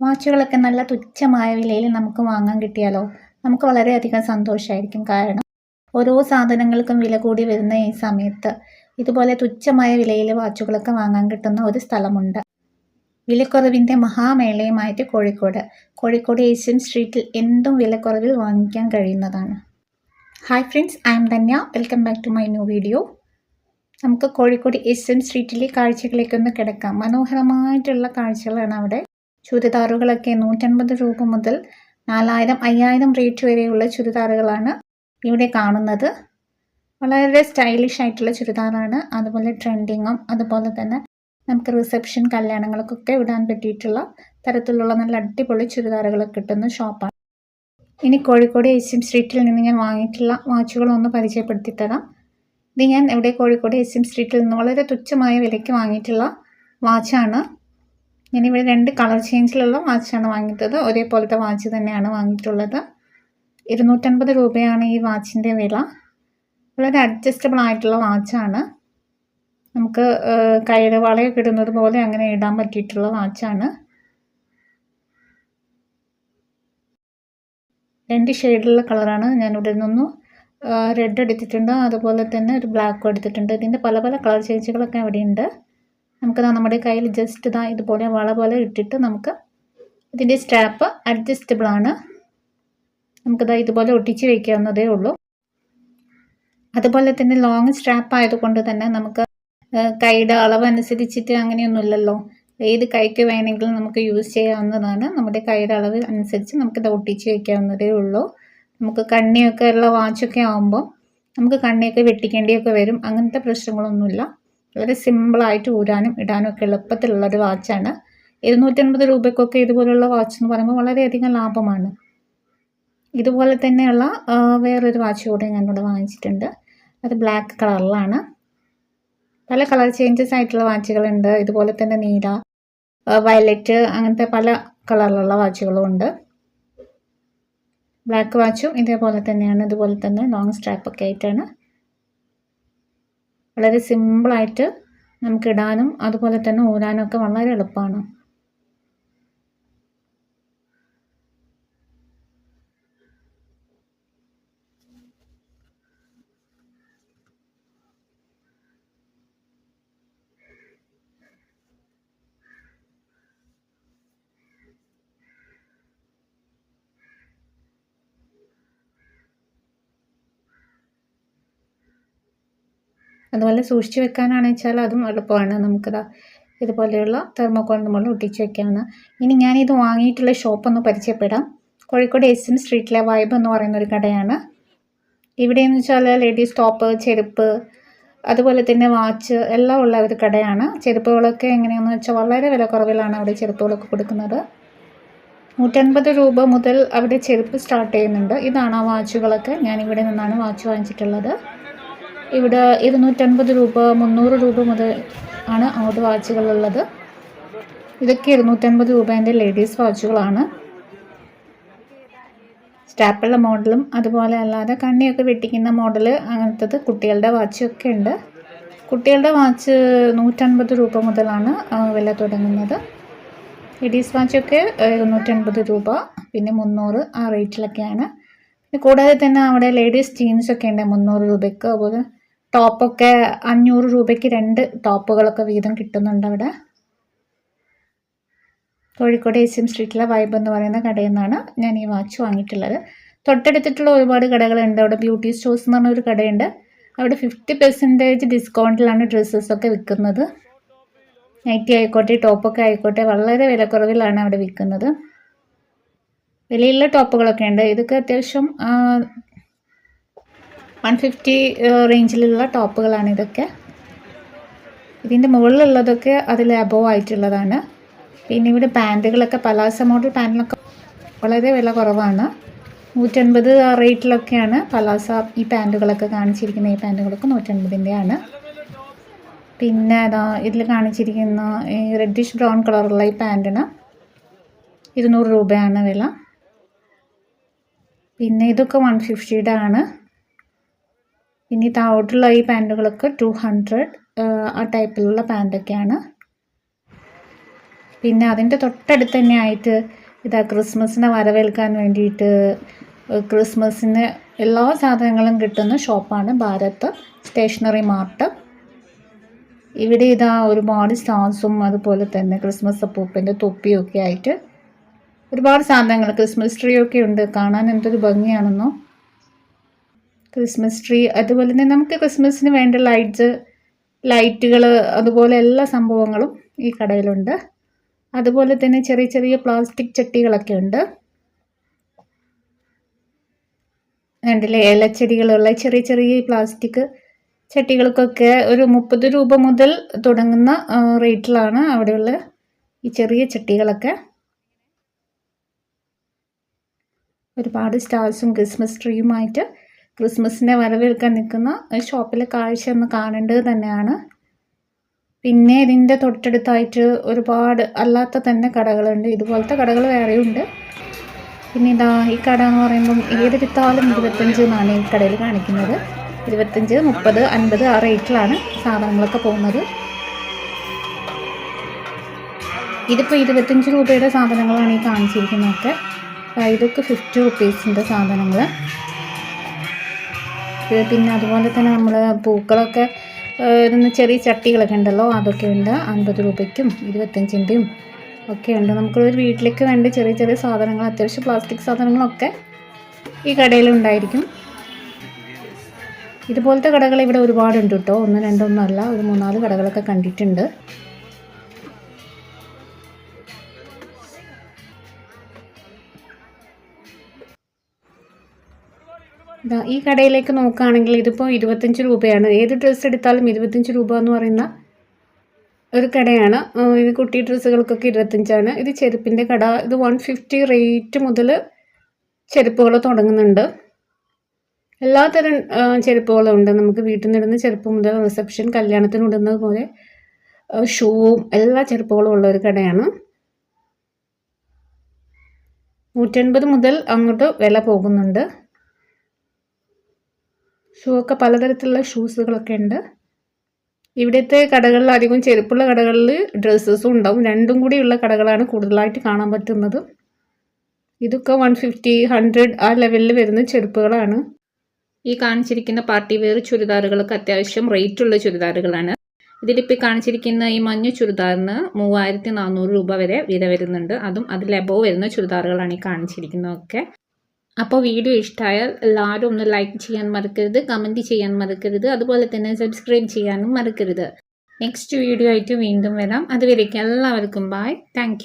വാച്ചുകളൊക്കെ നല്ല തുച്ഛമായ വിലയിൽ നമുക്ക് വാങ്ങാൻ കിട്ടിയാലോ? നമുക്ക് വളരെയധികം സന്തോഷമായിരിക്കും കാരണം ഓരോ സാധനങ്ങൾക്കും വില കൂടി വരുന്ന ഈ സമയത്ത് ഇതുപോലെ തുച്ഛമായ വിലയിൽ വാച്ചുകളൊക്കെ വാങ്ങാൻ കിട്ടുന്ന ഒരു സ്ഥലമുണ്ട്. വിലക്കുറവിന്റെ മഹാമേളയുമായിട്ട് കോഴിക്കോട്. കോഴിക്കോട് ഏഷ്യൻ സ്ട്രീറ്റിൽ എന്തും വിലക്കുറവിൽ വാങ്ങിക്കാൻ കഴിയുന്നതാണ്. Hi friends I am Dhanya welcome back to my new video നമുക്ക് കോഴിക്കോട് എം സ്ട്രീറ്റിലെ കാഴ്ചകളിലേക്കൊന്ന് കിടക്കാം. മനോഹരമായിട്ടുള്ള കാഴ്ചകളാണ് അവിടെ. ചുരിദാറുകളൊക്കെ നൂറ്റൻപത് രൂപ മുതൽ നാലായിരം അയ്യായിരം റേറ്റ് വരെയുള്ള ചുരിദാറുകളാണ് ഇവിടെ കാണുന്നത്. വളരെ സ്റ്റൈലിഷ് ആയിട്ടുള്ള ചുരിദാറാണ്. അതുപോലെ ട്രെൻഡിങ്ങും അതുപോലെ തന്നെ നമുക്ക് റിസപ്ഷൻ കല്യാണങ്ങൾക്കൊക്കെ ഇടാൻ പറ്റിയിട്ടുള്ള തരത്തിലുള്ള നല്ല അടിപൊളി ചുരിദാറുകളൊക്കെ കിട്ടുന്ന ഷോപ്പാണ് ഇനി കോഴിക്കോട് എസ് എം സ്ട്രീറ്റിൽ നിന്ന് ഞാൻ വാങ്ങിയിട്ടുള്ള വാച്ചുകളൊന്ന് പരിചയപ്പെടുത്തി തരാം. ഇത് ഞാൻ ഇവിടെ കോഴിക്കോട് എസ് എം സ്ട്രീറ്റിൽ നിന്ന് വളരെ തുച്ഛമായ വിലയ്ക്ക് വാങ്ങിയിട്ടുള്ള വാച്ചാണ്. ഞാനിവിടെ രണ്ട് കളർ ചേഞ്ചിലുള്ള വാച്ചാണ് വാങ്ങിയിട്ടത്. ഒരേപോലത്തെ വാച്ച് തന്നെയാണ് വാങ്ങിയിട്ടുള്ളത്. ഇരുന്നൂറ്റൻപത് രൂപയാണ് ഈ വാച്ചിന്റെ വില. വളരെ അഡ്ജസ്റ്റബിൾ ആയിട്ടുള്ള വാച്ചാണ്. നമുക്ക് കയ്യിൽ വളയൊക്കെ ഇടുന്നത് പോലെ അങ്ങനെ ഇടാൻ പറ്റിയിട്ടുള്ള വാച്ചാണ്. രണ്ട് ഷെയ്ഡിലുള്ള കളറാണ് ഞാനിവിടെ നിന്നും. റെഡ് എടുത്തിട്ടുണ്ട്. അതുപോലെ തന്നെ ഒരു ബ്ലാക്കും എടുത്തിട്ടുണ്ട്. ഇതിന്റെ പല പല കളർ ചേഞ്ചുകളൊക്കെ അവിടെയുണ്ട്. നമുക്കതാ നമ്മുടെ കയ്യിൽ ജസ്റ്റ് ഇതാ ഇതുപോലെ വള പോലെ ഇട്ടിട്ട് നമുക്ക് ഇതിന്റെ സ്റ്റാപ്പ് അഡ്ജസ്റ്റബിൾ ആണ്. നമുക്കിതാ ഇതുപോലെ ഒട്ടിച്ച് വയ്ക്കാവുന്നതേ ഉള്ളൂ. അതുപോലെ തന്നെ ലോങ് സ്ട്രാപ്പ് ആയതുകൊണ്ട് തന്നെ നമുക്ക് കൈയുടെ അളവ് അനുസരിച്ചിട്ട് അങ്ങനെയൊന്നുമില്ലല്ലോ. ഏത് കൈക്ക് വേണമെങ്കിലും നമുക്ക് യൂസ് ചെയ്യാവുന്നതാണ്. നമ്മുടെ കൈയുടെ അളവ് അനുസരിച്ച് നമുക്കിത് ഒട്ടിച്ച് വയ്ക്കാവുന്നതേ ഉള്ളൂ. നമുക്ക് കണ്ണിയൊക്കെ ഉള്ള വാച്ചൊക്കെ ആകുമ്പോൾ നമുക്ക് കണ്ണിയൊക്കെ വെട്ടിക്കേണ്ടിയൊക്കെ വരും. അങ്ങനത്തെ പ്രശ്നങ്ങളൊന്നുമില്ല. വളരെ സിമ്പിളായിട്ട് ഊരാനും ഇടാനും ഒക്കെ എളുപ്പത്തിലുള്ളൊരു വാച്ചാണ് ഇരുന്നൂറ്റൻപത് രൂപയ്ക്കൊക്കെ ഇതുപോലുള്ള വാച്ച് എന്ന് പറയുമ്പോൾ വളരെയധികം ലാഭമാണ്. ഇതുപോലെ തന്നെയുള്ള വേറൊരു വാച്ച് കൂടെ ഞാനിവിടെ വാങ്ങിച്ചിട്ടുണ്ട്. അത് ബ്ലാക്ക് കളറിലാണ് പല കളർ ചേഞ്ചസ് ആയിട്ടുള്ള വാച്ചുകളുണ്ട് ഇതുപോലെ തന്നെ നീല വയലറ്റ് അങ്ങനത്തെ പല കളറിലുള്ള വാച്ചുകളും ഉണ്ട്. ബ്ലാക്ക് വാച്ചും ഇതേപോലെ തന്നെയാണ്. ഇതുപോലെ തന്നെ ലോങ് സ്ട്രാപ്പൊക്കെ ആയിട്ടാണ്. വളരെ സിമ്പിളായിട്ട് നമുക്കിടാനും അതുപോലെ തന്നെ ഊരാനും ഒക്കെ വളരെ എളുപ്പമാണ്. അതുപോലെ സൂക്ഷിച്ച് വെക്കാനാണെന്ന് വെച്ചാൽ അതും എളുപ്പമാണ്. നമുക്കത് ഇതുപോലെയുള്ള തെർമോക്കോൾ നമ്മൾ ഒട്ടിച്ച് വെക്കാവുന്ന ഇനി ഞാനിത് വാങ്ങിയിട്ടുള്ള ഷോപ്പൊന്ന് പരിചയപ്പെടാം. കോഴിക്കോട് എസ് എം സ്ട്രീറ്റിലെ വൈബ് എന്ന് പറയുന്ന ഒരു കടയാണ്. ഇവിടെയെന്ന് വെച്ചാൽ ലേഡീസ് ടോപ്പ് ചെരുപ്പ് അതുപോലെ തന്നെ വാച്ച് എല്ലാം ഉള്ള ഒരു കടയാണ്. ചെരുപ്പുകളൊക്കെ എങ്ങനെയാണെന്ന് വെച്ചാൽ വളരെ വില കുറവിലാണ് അവിടെ ചെരുപ്പുകളൊക്കെ കൊടുക്കുന്നത്. നൂറ്റൻപത് രൂപ മുതൽ അവിടെ ചെരുപ്പ് സ്റ്റാർട്ട് ചെയ്യുന്നുണ്ട്. ഇതാണ് ആ വാച്ചുകളൊക്കെ. ഞാനിവിടെ നിന്നാണ് വാച്ച് വാങ്ങിച്ചിട്ടുള്ളത്. ഇവിടെ ഇരുന്നൂറ്റൻപത് രൂപ മുന്നൂറ് രൂപ മുതൽ ആണ് ഔട്ട് വാച്ചുകളുള്ളത് ഇതൊക്കെ ഇരുന്നൂറ്റൻപത് രൂപേന്റെ ലേഡീസ് വാച്ചുകളാണ് സ്റ്റാപ്പിളുടെ മോഡലും അതുപോലെ അല്ലാതെ കണ്ണിയൊക്കെ വെട്ടിക്കുന്ന മോഡൽ അങ്ങനത്തത് കുട്ടികളുടെ വാച്ചൊക്കെ ഉണ്ട്. കുട്ടികളുടെ വാച്ച് നൂറ്റൻപത് രൂപ മുതലാണ് വില തുടങ്ങുന്നത്. ലേഡീസ് വാച്ചൊക്കെ ഇരുന്നൂറ്റൻപത് രൂപ പിന്നെ മുന്നൂറ് ആ റേറ്റിലൊക്കെയാണ് കൂടാതെ തന്നെ അവിടെ ലേഡീസ് ജീൻസൊക്കെ ഉണ്ട് മുന്നൂറ് രൂപയ്ക്ക് അതുപോലെ ടോപ്പൊക്കെ അഞ്ഞൂറ് രൂപയ്ക്ക് രണ്ട് ടോപ്പുകളൊക്കെ വീതം കിട്ടുന്നുണ്ട് അവിടെ. കോഴിക്കോട് എ സി എം സ്ട്രീറ്റിലെ വൈബ് എന്ന് പറയുന്ന കടയിൽ നിന്നാണ് ഞാൻ ഈ വാച്ച് വാങ്ങിയിട്ടുള്ളത്. തൊട്ടടുത്തിട്ടുള്ള ഒരുപാട് കടകളുണ്ട് അവിടെ ബ്യൂട്ടി സ്റ്റോഴ്സ് എന്ന് പറഞ്ഞ ഒരു കടയുണ്ട്. അവിടെ ഫിഫ്റ്റി പെർസെന്റേജ് ഡിസ്കൗണ്ടിലാണ് ഡ്രസ്സസൊക്കെ വിൽക്കുന്നത്. നൈറ്റി ആയിക്കോട്ടെ ടോപ്പൊക്കെ ആയിക്കോട്ടെ വളരെ വിലക്കുറവിലാണ് അവിടെ വിൽക്കുന്നത്. വിലയുള്ള ടോപ്പുകളൊക്കെ ഉണ്ട്. ഇതൊക്കെ അത്യാവശ്യം വൺ ഫിഫ്റ്റി റേഞ്ചിലുള്ള ടോപ്പുകളാണ് ഇതൊക്കെ. ഇതിന്റെ മുകളിലുള്ളതൊക്കെ അതിൽ അബോവ് ആയിട്ടുള്ളതാണ്. പിന്നെ ഇവിടെ പാന്റുകളൊക്കെ പലാസ മോഡൽ പാന്റിനൊക്കെ വളരെ വില കുറവാണ്. നൂറ്റൻപത് ആ റേറ്റിലൊക്കെയാണ് പലാസ ഈ പാന്റുകളൊക്കെ കാണിച്ചിരിക്കുന്ന ഈ പാന്റുകളൊക്കെ നൂറ്റൻപതിന്റെയാണ് പിന്നെ അതാ ഇതിൽ കാണിച്ചിരിക്കുന്ന ഈ റെഡിഷ് ബ്രൗൺ കളറുള്ള ഈ പാന്റിന് ഇരുന്നൂറ് രൂപയാണ് വില. പിന്നെ ഇതൊക്കെ വൺ ഫിഫ്റ്റിയുടെ ആണ്. ഇനി താഴോട്ടുള്ള ഈ പാന്റുകളൊക്കെ ടു ഹൺഡ്രഡ് ആ ടൈപ്പിലുള്ള പാന്റൊക്കെയാണ് പിന്നെ അതിന്റെ തൊട്ടടുത്ത് തന്നെ ആയിട്ട് ഇതാ ക്രിസ്മസിനെ വരവേൽക്കാൻ വേണ്ടിയിട്ട് ക്രിസ്മസിന് എല്ലാ സാധനങ്ങളും കിട്ടുന്ന ഷോപ്പാണ് ഭാരത് സ്റ്റേഷനറി മാർട്ട്. ഇവിടെ ഇതാ ഒരുപാട് സ്റ്റാൻസും അതുപോലെ തന്നെ ക്രിസ്മസ് അപ്പൂപ്പന്റെ തൊപ്പിയൊക്കെ ആയിട്ട് ഒരുപാട് സാധനങ്ങൾ. ക്രിസ്മസ് ട്രീ ഒക്കെ ഉണ്ട്. കാണാൻ എന്തൊരു ഭംഗിയാണെന്നോ. ക്രിസ്മസ് ട്രീ അതുപോലെ തന്നെ നമുക്ക് ക്രിസ്മസിന് വേണ്ട ലൈറ്റ്സ് ലൈറ്റുകൾ അതുപോലെ എല്ലാ സംഭവങ്ങളും ഈ കടയിലുണ്ട്. അതുപോലെ തന്നെ ചെറിയ ചെറിയ പ്ലാസ്റ്റിക് ചട്ടികളൊക്കെ ഉണ്ട്. കണ്ടില്ലേ? ഇലച്ചെടികളുള്ള ചെറിയ ചെറിയ പ്ലാസ്റ്റിക് ചട്ടികൾക്കൊക്കെ ഒരു മുപ്പത് രൂപ മുതൽ തുടങ്ങുന്ന റേറ്റിലാണ് അവിടെയുള്ള ഈ ചെറിയ ചട്ടികളൊക്കെ. ഒരുപാട് സ്റ്റാർസും ക്രിസ്മസ് ട്രീയുമായിട്ട് ക്രിസ്മസിനെ വരവേൽക്കാൻ നിൽക്കുന്ന ഷോപ്പിലെ കാഴ്ച ഒന്ന് കാണേണ്ടത് തന്നെയാണ്. പിന്നെ ഇതിന്റെ തൊട്ടടുത്തായിട്ട് ഒരുപാട് അല്ലാത്ത തന്നെ കടകളുണ്ട്. ഇതുപോലത്തെ കടകൾ വേറെയുണ്ട് പിന്നെ ഇതാ ഈ കട എന്ന് പറയുമ്പം ഏതെടുത്താലും ഇരുപത്തഞ്ച് എന്നാണ് ഈ കടയിൽ കാണിക്കുന്നത്. ഇരുപത്തഞ്ച് മുപ്പത് അൻപത് ആ റേറ്റിലാണ് സാധനങ്ങളൊക്കെ പോകുന്നത്. ഇതിപ്പോൾ ഇരുപത്തഞ്ച് രൂപയുടെ സാധനങ്ങളാണ് ഈ കാണിച്ചിരിക്കുന്നതൊക്കെ. ഇതൊക്കെ ഫിഫ്റ്റി റുപ്പീസിന്റെ സാധനങ്ങൾ. പിന്നെ അതുപോലെ തന്നെ നമ്മൾ പൂക്കളൊക്കെ ഇതൊന്ന് ചെറിയ ചട്ടികളൊക്കെ ഉണ്ടല്ലോ അതൊക്കെ ഉണ്ട്. അൻപത് രൂപയ്ക്കും ഇരുപത്തഞ്ചിന്റെയും ഒക്കെ ഉണ്ട്. നമുക്കൊരു വീട്ടിലേക്ക് വേണ്ട ചെറിയ ചെറിയ സാധനങ്ങൾ അത്യാവശ്യം പ്ലാസ്റ്റിക് സാധനങ്ങളൊക്കെ ഈ കടയിലുണ്ടായിരിക്കും ഇതുപോലത്തെ കടകൾ ഇവിടെ ഒരുപാടുണ്ട് കേട്ടോ. ഒന്ന് രണ്ടൊന്നും അല്ല ഒരു മൂന്നാൽ കടകളൊക്കെ കണ്ടിട്ടുണ്ട്. ഈ കടയിലേക്ക് നോക്കുകയാണെങ്കിൽ ഇതിപ്പോൾ ഇരുപത്തഞ്ച് രൂപയാണ്. ഏത് ഡ്രസ്സ് എടുത്താലും ഇരുപത്തഞ്ച് രൂപ എന്ന് പറയുന്ന ഒരു കടയാണ്. ഇത് കുട്ടി ഡ്രസ്സുകൾക്കൊക്കെ ഇരുപത്തഞ്ചാണ് ഇത് ചെരുപ്പിന്റെ കട. ഇത് വൺ ഫിഫ്റ്റി റേറ്റ് മുതൽ ചെരുപ്പുകൾ തുടങ്ങുന്നുണ്ട്. എല്ലാത്തരം ചെരുപ്പുകളും ഉണ്ട്. നമുക്ക് വീട്ടിൽ നിന്നിടുന്ന ചെരുപ്പ് മുതൽ റിസപ്ഷൻ കല്യാണത്തിന് ഇടുന്നത് പോലെ ഷൂവും എല്ലാ ചെരുപ്പുകളും ഉള്ള ഒരു കടയാണ്. നൂറ്റൻപത് മുതൽ അങ്ങോട്ട് വില പോകുന്നുണ്ട്. ഷൂ ഒക്കെ പലതരത്തിലുള്ള ഷൂസുകളൊക്കെ ഉണ്ട്. ഇവിടുത്തെ കടകളിൽ അധികം ചെരുപ്പുള്ള കടകളിൽ ഡ്രസ്സസും ഉണ്ടാവും. രണ്ടും കൂടിയുള്ള കടകളാണ് കൂടുതലായിട്ട് കാണാൻ പറ്റുന്നത്. ഇതൊക്കെ വൺ ഫിഫ്റ്റി ഹൺഡ്രഡ് ആ ലെവലിൽ വരുന്ന ചെരുപ്പുകളാണ്. ഈ കാണിച്ചിരിക്കുന്ന പാർട്ടി വെയർ ചുരിദാറുകളൊക്കെ അത്യാവശ്യം റേറ്റുള്ള ചുരിദാറുകളാണ്. ഇതിലിപ്പോൾ കാണിച്ചിരിക്കുന്ന ഈ മഞ്ഞ ചുരിദാറിന് മൂവായിരത്തി നാനൂറ് രൂപ വരെ വില വരുന്നുണ്ട്. അതും അതിൽ എബോവ് വരുന്ന ചുരിദാറുകളാണ് ഈ കാണിച്ചിരിക്കുന്നതൊക്കെ. അപ്പോൾ വീഡിയോ ഇഷ്ടമായാൽ എല്ലാവരും ഒന്ന് ലൈക്ക് ചെയ്യാൻ മറക്കരുത് കമന്റ് ചെയ്യാൻ മറക്കരുത് അതുപോലെ തന്നെ സബ്സ്ക്രൈബ് ചെയ്യാനും മറക്കരുത്. നെക്സ്റ്റ് വീഡിയോ ആയിട്ട് വീണ്ടും വരാം. അതുവരേക്കും എല്ലാവർക്കും ബായ് താങ്ക്